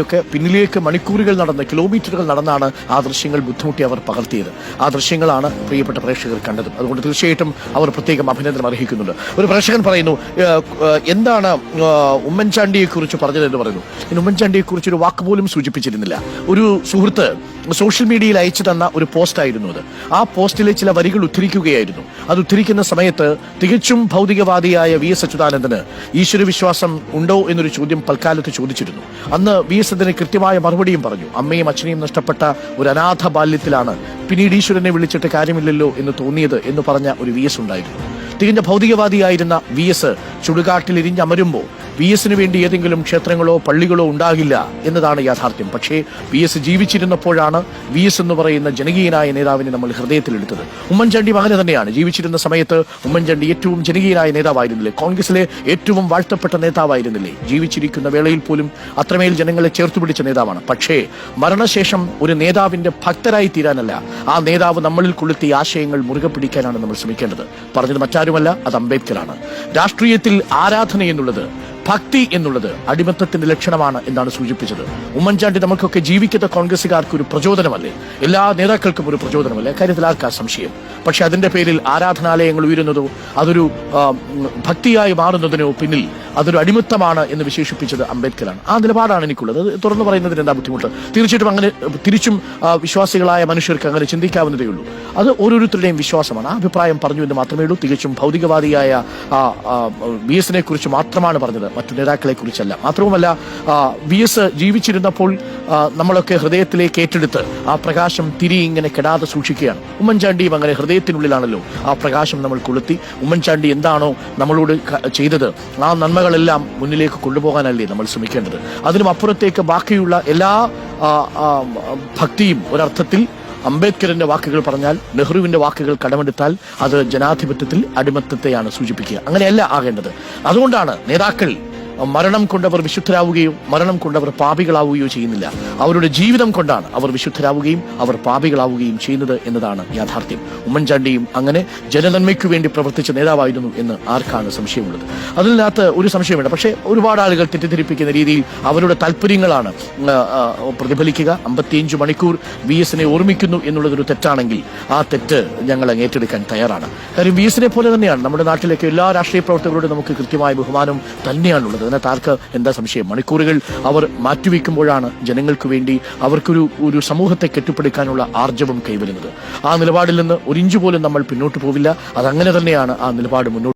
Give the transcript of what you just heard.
ഒക്കെ പിന്നിലേക്ക് മണിക്കൂറുകൾ നടന്ന് കിലോമീറ്ററുകൾ നടന്നാണ് ആ ദൃശ്യങ്ങൾ ബുദ്ധിമുട്ടി അവർ പകർത്തിയത്. ആ ദൃശ്യങ്ങളാണ് പ്രിയപ്പെട്ട പ്രേക്ഷകർ കണ്ടത്. അതുകൊണ്ട് തീർച്ചയായിട്ടും അവർ പ്രത്യേകം അഭിനന്ദനം അർഹിക്കുന്നുണ്ട്. ഒരു പ്രേക്ഷകൻ പറയുന്നു എന്താണ് ഉമ്മൻചാണ്ടിയെക്കുറിച്ച് ഉമ്മൻചാണ്ടിയെ കുറിച്ച് പറഞ്ഞതെന്ന് പറയുന്നു. ഇനി ഉമ്മൻചാണ്ടിയെക്കുറിച്ച് ഒരു വാക്ക് പോലും സൂചിപ്പിച്ചിരുന്നില്ല. ഒരു സുഹൃത്ത് സോഷ്യൽ മീഡിയയിൽ അയച്ചു തന്ന ഒരു പോസ്റ്റ് ആയിരുന്നു അത്. ആ പോസ്റ്റിലെ ചില വരികൾ ഉദ്ധരിക്കുകയായിരുന്നു. അത് ഉദ്ധരിക്കുന്ന സമയത്ത് തികച്ചും ഭൗതികവാദിയായ വി എസ് അച്യുതാനന്ദന് ഈശ്വരവിശ്വാസം ഉണ്ടോ എന്നൊരു ചോദ്യം പൽക്കാലത്ത് ചോദിച്ചിരുന്നു. അന്ന് വി അതിന് കൃത്യമായ മറുപടിയും പറഞ്ഞു. അമ്മയും അച്ഛനെയും നഷ്ടപ്പെട്ട ഒരു അനാഥ ബാല്യത്തിലാണ് പിന്നീട് ഈശ്വരനെ വിളിച്ചിട്ട് കാര്യമില്ലല്ലോ എന്ന് തോന്നിയത് എന്ന് പറഞ്ഞ ഒരു വി എസ് ഉണ്ടായിരുന്നു. തികഞ്ഞ ഭൗതികവാദിയായിരുന്ന വി എസ് ചുടുകാട്ടിൽ വി എസിന് വേണ്ടി ഏതെങ്കിലും ക്ഷേത്രങ്ങളോ പള്ളികളോ ഉണ്ടാകില്ല എന്നതാണ് യാഥാർത്ഥ്യം. പക്ഷേ വി എസ് ജീവിച്ചിരുന്നപ്പോഴാണ് വി എസ് എന്ന് പറയുന്ന ജനകീയനായ നേതാവിനെ നമ്മൾ ഹൃദയത്തിലെടുത്തത്. ഉമ്മൻചാണ്ടി അങ്ങനെ തന്നെയാണ്. ജീവിച്ചിരുന്ന സമയത്ത് ഉമ്മൻചാണ്ടി ഏറ്റവും ജനകീയനായ നേതാവായിരുന്നില്ലേ? കോൺഗ്രസിലെ ഏറ്റവും വാഴ്ത്തപ്പെട്ട നേതാവായിരുന്നില്ലേ? ജീവിച്ചിരിക്കുന്ന വേളയിൽ പോലും അത്രമേൽ ജനങ്ങളെ ചേർത്ത് പിടിച്ച നേതാവാണ്. പക്ഷേ മരണശേഷം ഒരു നേതാവിന്റെ ഭക്തരായി തീരാനല്ല. ആ നേതാവ് നമ്മളിൽ കൊളുത്തിയ ആശയങ്ങൾ മുറുകെ പിടിക്കാനാണ് നമ്മൾ ശ്രമിക്കേണ്ടത്. പറഞ്ഞത് മറ്റാരുമല്ല അത് അംബേദ്കറാണ്. രാഷ്ട്രീയത്തിൽ ആരാധന എന്നുള്ളത് ഭക്തി എന്നുള്ളത് അടിമത്തത്തിന്റെ ലക്ഷണമാണ് എന്നാണ് സൂചിപ്പിച്ചത്. ഉമ്മൻചാണ്ടി നമുക്കൊക്കെ ജീവിക്കുന്ന കോൺഗ്രസുകാർക്ക് ഒരു പ്രചോദനമല്ലേ? എല്ലാ നേതാക്കൾക്കും ഒരു പ്രചോദനമല്ലേ? കാര്യത്തിൽ ആർക്കാ സംശയം? പക്ഷെ അതിന്റെ പേരിൽ ആരാധനാലയങ്ങൾ ഉയരുന്നതോ അതൊരു ഭക്തിയായി മാറുന്നതിനോ പിന്നിൽ അതൊരു അടിമത്തമാണ് എന്ന് വിശേഷിപ്പിച്ചത് അംബേദ്കറാണ് ആ നിലപാടാണ് എനിക്കുള്ളത്. അത് തുറന്നു പറയുന്നതിന് എന്താ ബുദ്ധിമുട്ട്? തീർച്ചയായിട്ടും അങ്ങനെ തിരിച്ചും വിശ്വാസികളായ മനുഷ്യർക്ക് അങ്ങനെ ചിന്തിക്കാവുന്നതേ ഉള്ളൂ. അത് ഓരോരുത്തരുടെയും വിശ്വാസമാണ്. ആ അഭിപ്രായം പറഞ്ഞു എന്ന് മാത്രമേ ഉള്ളൂ. തികച്ചും ഭൗതികവാദിയായ വി എസിനെ കുറിച്ച് മാത്രമാണ് പറഞ്ഞത്. മറ്റു നേതാക്കളെ കുറിച്ചല്ല. മാത്രവുമല്ല വി എസ് ജീവിച്ചിരുന്നപ്പോൾ നമ്മളൊക്കെ ഹൃദയത്തിലേക്ക് ഏറ്റെടുത്ത് ആ പ്രകാശം തിരി ഇങ്ങനെ കെടാതെ സൂക്ഷിക്കുകയാണ്. ഉമ്മൻചാണ്ടിയും അങ്ങനെ ഹൃദയത്തിനുള്ളിലാണല്ലോ. ആ പ്രകാശം നമ്മൾ കൊളുത്തി. ഉമ്മൻചാണ്ടി എന്താണോ നമ്മളോട് ചെയ്തത് ആ നന്മകളെല്ലാം മുന്നിലേക്ക് കൊണ്ടുപോകാനല്ലേ നമ്മൾ ശ്രമിക്കേണ്ടത്. അതിനും അപ്പുറത്തേക്ക് ബാക്കിയുള്ള എല്ലാ ഭക്തിയും ഒരർത്ഥത്തിൽ അംബേദ്കറിന്റെ വാക്കുകൾ പറഞ്ഞാൽ നെഹ്റുവിന്റെ വാക്കുകൾ കടമെടുത്താൽ അത് ജനാധിപത്യത്തിൽ അടിമത്തത്തെയാണ് സൂചിപ്പിക്കുക. അങ്ങനെയല്ല ആകേണ്ടത്. അതുകൊണ്ടാണ് നേതാക്കൾ മരണം കൊണ്ടവർ വിശുദ്ധരാവുകയും മരണം കൊണ്ടവർ പാപികളാവുകയോ ചെയ്യുന്നില്ല. അവരുടെ ജീവിതം കൊണ്ടാണ് അവർ വിശുദ്ധരാവുകയും അവർ പാപികളാവുകയും ചെയ്യുന്നത് എന്നതാണ് യാഥാർത്ഥ്യം. ഉമ്മൻചാണ്ടിയും അങ്ങനെ ജനനന്മയ്ക്കു വേണ്ടി പ്രവർത്തിച്ച നേതാവായിരുന്നു എന്ന് ആർക്കാണ് സംശയമുള്ളത്? അതിനകത്ത് ഒരു സംശയമുണ്ട്. പക്ഷേ ഒരുപാട് ആളുകൾ തെറ്റിദ്ധരിപ്പിക്കുന്ന രീതിയിൽ അവരുടെ താല്പര്യങ്ങളാണ് പ്രതിഫലിക്കുക. അമ്പത്തിയഞ്ച് മണിക്കൂർ വി എസിനെ ഓർമ്മിക്കുന്നു എന്നുള്ളതൊരു തെറ്റാണെങ്കിൽ ആ തെറ്റ് ഞങ്ങൾ ഏറ്റെടുക്കാൻ തയ്യാറാണ്. കാര്യം വി എസിനെ പോലെ തന്നെയാണ്. നമ്മുടെ നാട്ടിലേക്ക് എല്ലാ രാഷ്ട്രീയ പ്രവർത്തകരോടും നമുക്ക് കൃത്യമായ ബഹുമാനം തന്നെയാണുള്ളത്. അതിനകത്ത് ആർക്ക് എന്താ സംശയം? മണിക്കൂറുകൾ അവർ മാറ്റിവെക്കുമ്പോഴാണ് ജനങ്ങൾക്ക് വേണ്ടി അവർക്കൊരു ഒരു സമൂഹത്തെ കെട്ടിപ്പടുക്കാനുള്ള ആർജവം കൈവരുന്നത്. ആ നിലപാടിൽ നിന്ന് ഒരിഞ്ചു പോലും നമ്മൾ പിന്നോട്ട് പോവില്ല. അതങ്ങനെ തന്നെയാണ് ആ നിലപാട് മുന്നോട്ട്